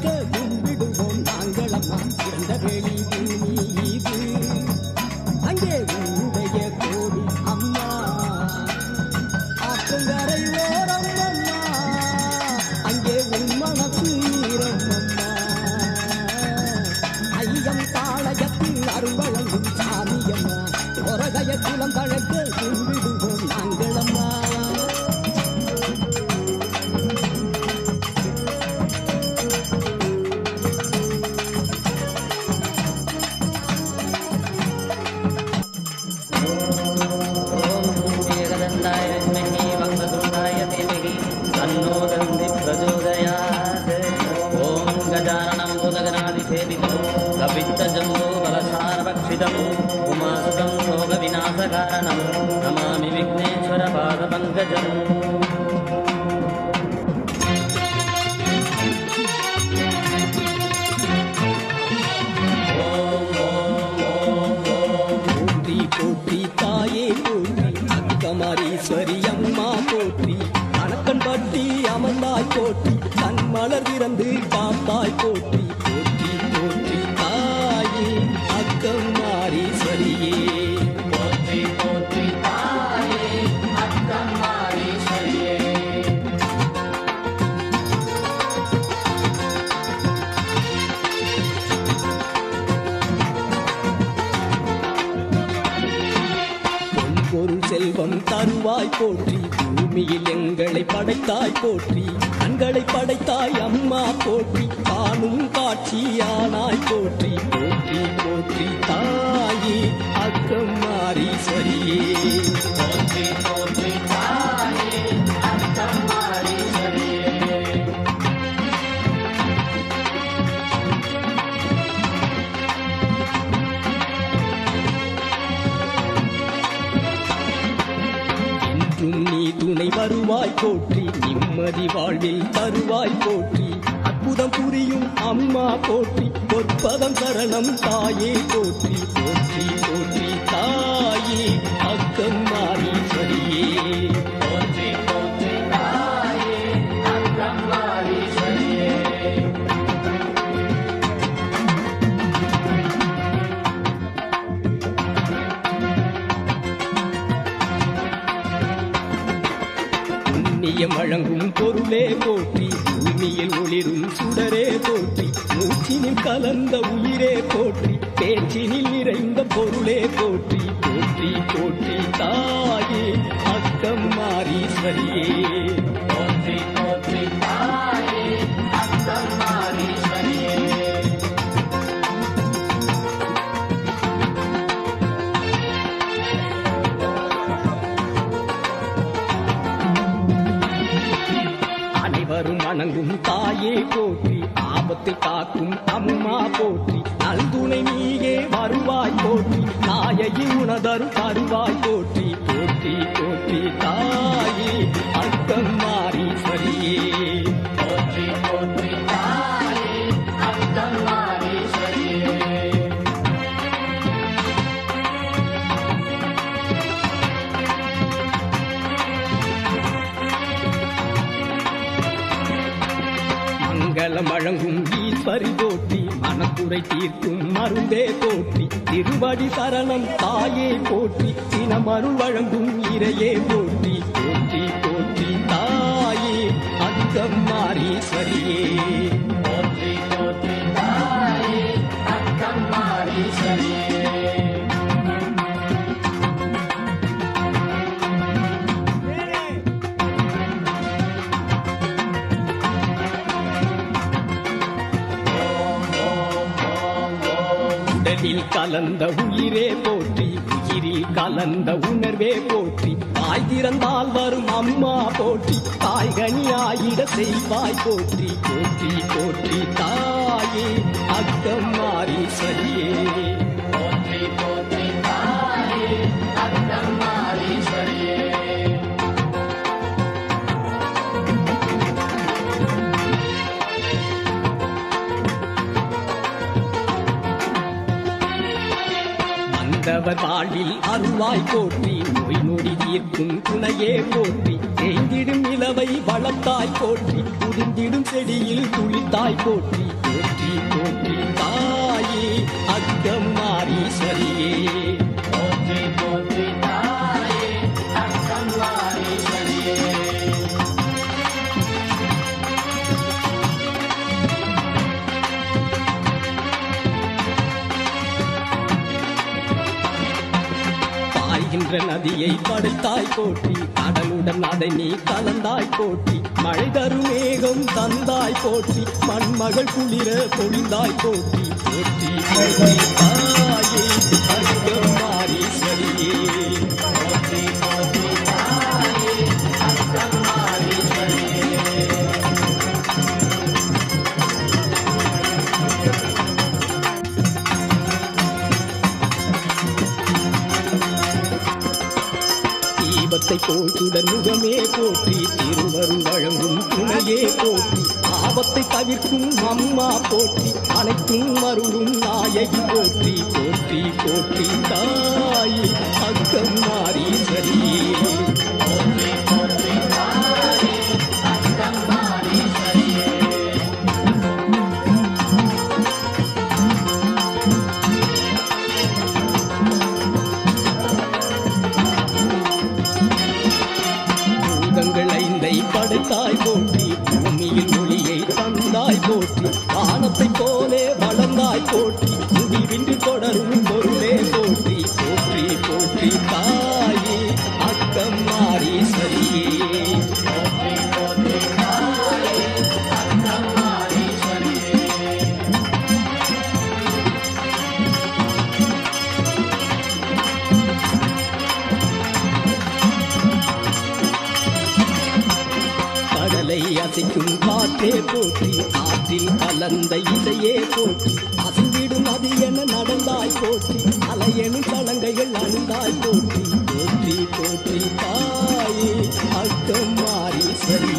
good. గజాననం భుజగనాదిసేవితం కవిత్తజంబో బలసారభక్షితం ఉమాసుతం శోక వినాశకారణం నమామి విఘ్నేశ్వర పాద தருவாய் போற்றி பூமியில் எங்களை படைத்தாய் போற்றி கண்களை படைத்தாய் அம்மா போற்றி காணும் காட்சியானாய் தருவாய் போற்றி நிம்மதி வாழ்வில் தருவாய் போற்றி. அற்புதம் புரியும் அம்மா போற்றி பொற்பதம் சரணம் தாயே போற்றி. போற்றி போற்றி தாயே அக்கம் மாறி சரியே. புண்ணியம் வழங்கும் பொருளே போற்றி பூமியில் ஒளிரும் சுடரே போற்றி மூச்சினில் கலந்த உயிரே போற்றி பேச்சினில் நிறைந்த பொருளே போற்றி போற்றி போற்றி தாயே அக்கம் மாறீஸ்வரியே அனைவரும் தாயே போற்றி ஆபத்தில் காக்கும் அம்மா போற்றி. நல்துணை நீயே வருவாய் போற்றி நாயகி உணதரும் தருவாய் போற்றி. போற்றி போற்றி தாயே. மங்களம் வழங்கும் ஈஸ்வரி போற்றி மனக்குறை தீர்க்கும் மருந்தே போற்றி. திருவடி சரணம் தாயே போற்றி சினமருள் வழங்கும் இறையே போற்றி. போற்றி போற்றி தாயே அக்கம் மாறீஸ்வரியே. கலந்த உயிரே போற்றி உயிரில் கலந்த உணர்வே போற்றி. தாய் திறந்தால் வரும் அம்மா போற்றி தாய் கனியாயிட செய்வாய் போற்றி. போற்றி போற்றி தாயே அக்கம் மாறி சரியே. மந்த அடியவர் அருள்வாய் போற்றி நோய் நொடி தீர்க்கும் துணையே போற்றி தேய்ந்திடும் நிலவை வளர்த்தாய் போற்றி புரிந்திடும் செடியில் துளித்தாய் போற்றி போற்றி போற்றி தாயே அக்கம் மாறீஸ்வரியே என்ற நதியை படைத்தாய் போற்றி. கடலுடன் அதை நீ கலந்தாய் போற்றி. மழை தரும் மேகம் தந்தாய் போற்றி. மண்மகள் குளிர பொழிந்தாய் போற்றி. போற்றி போற்றி தாயே ஆசை போல் சுடர் முகமே போற்றி திருவருள் வழங்கும் துணையே போற்றி ஆபத்தை தவிர்க்கும் அம்மா போற்றி அனைத்தும் அருளும் நாயை போற்றி போற்றி போற்றி தாயே அக்கம் மாறி வானத்தை போலே வளர்ந்தாய் போற்றி. அசைக்கும் காற்றே போற்றி ஆற்றில் கலந்த இசையே போற்றி. அசைவிடும் அது என நடந்தாய் போற்றி அலையெனும் சலங்கைகள் அணிந்தாய் போற்றி. போற்றி போற்றி தாயே அட்டம் மாறி சரி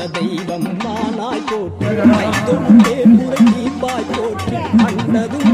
அவர் தெய்வம் மானாய் போற்றி கைத்தொழுந்தே முறை தீப்பாய் போற்றி அண்டதும்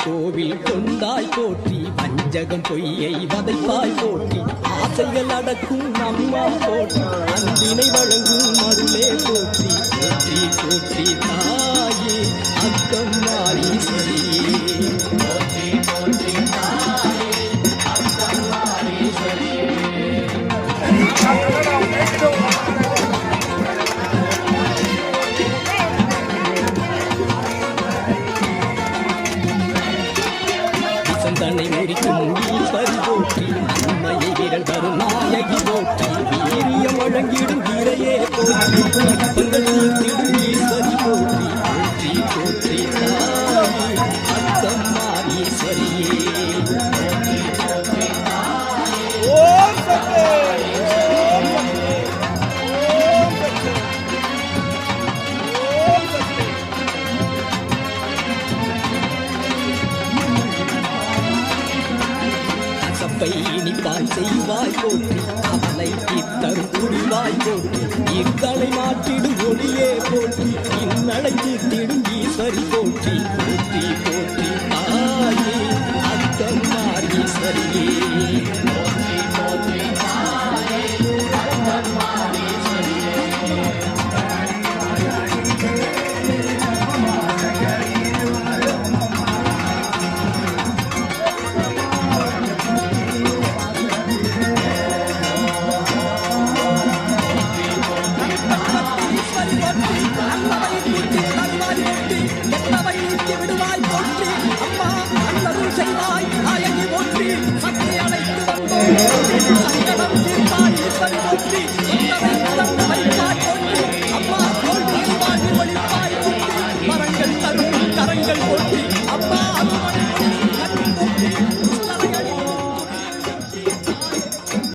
கோவில் கொண்டாய் போற்றி வஞ்சகம் பொய்யை வதைப்பாய் போற்றி ஆசைகள் அடக்கும் நம்மா போற்றி அன்பினை வழங்கும் அருளே போற்றி போற்றி போற்றி தாயே அக்கம் மாறி சரியே வீரையே போற்றி பங்கள் கற்பை செய்வாய் போற்றி. அவளை தீர்த்தரும் புரிவாய் போற்றி. இத்தனை மாற்றிடும் ஒளியே போற்றி. இந்நடை தீர்த்திடும் ஈஸ்வரி போற்றி. போற்றி போ விடுவாய் போற்றி. அம்மா நல்லதும் செய்வாய் நாயகி போற்றி. சக்தி அழைத்து வந்தோம் சங்கடம் தீர்ப்பாய் ஈஸ்வரி போற்றி.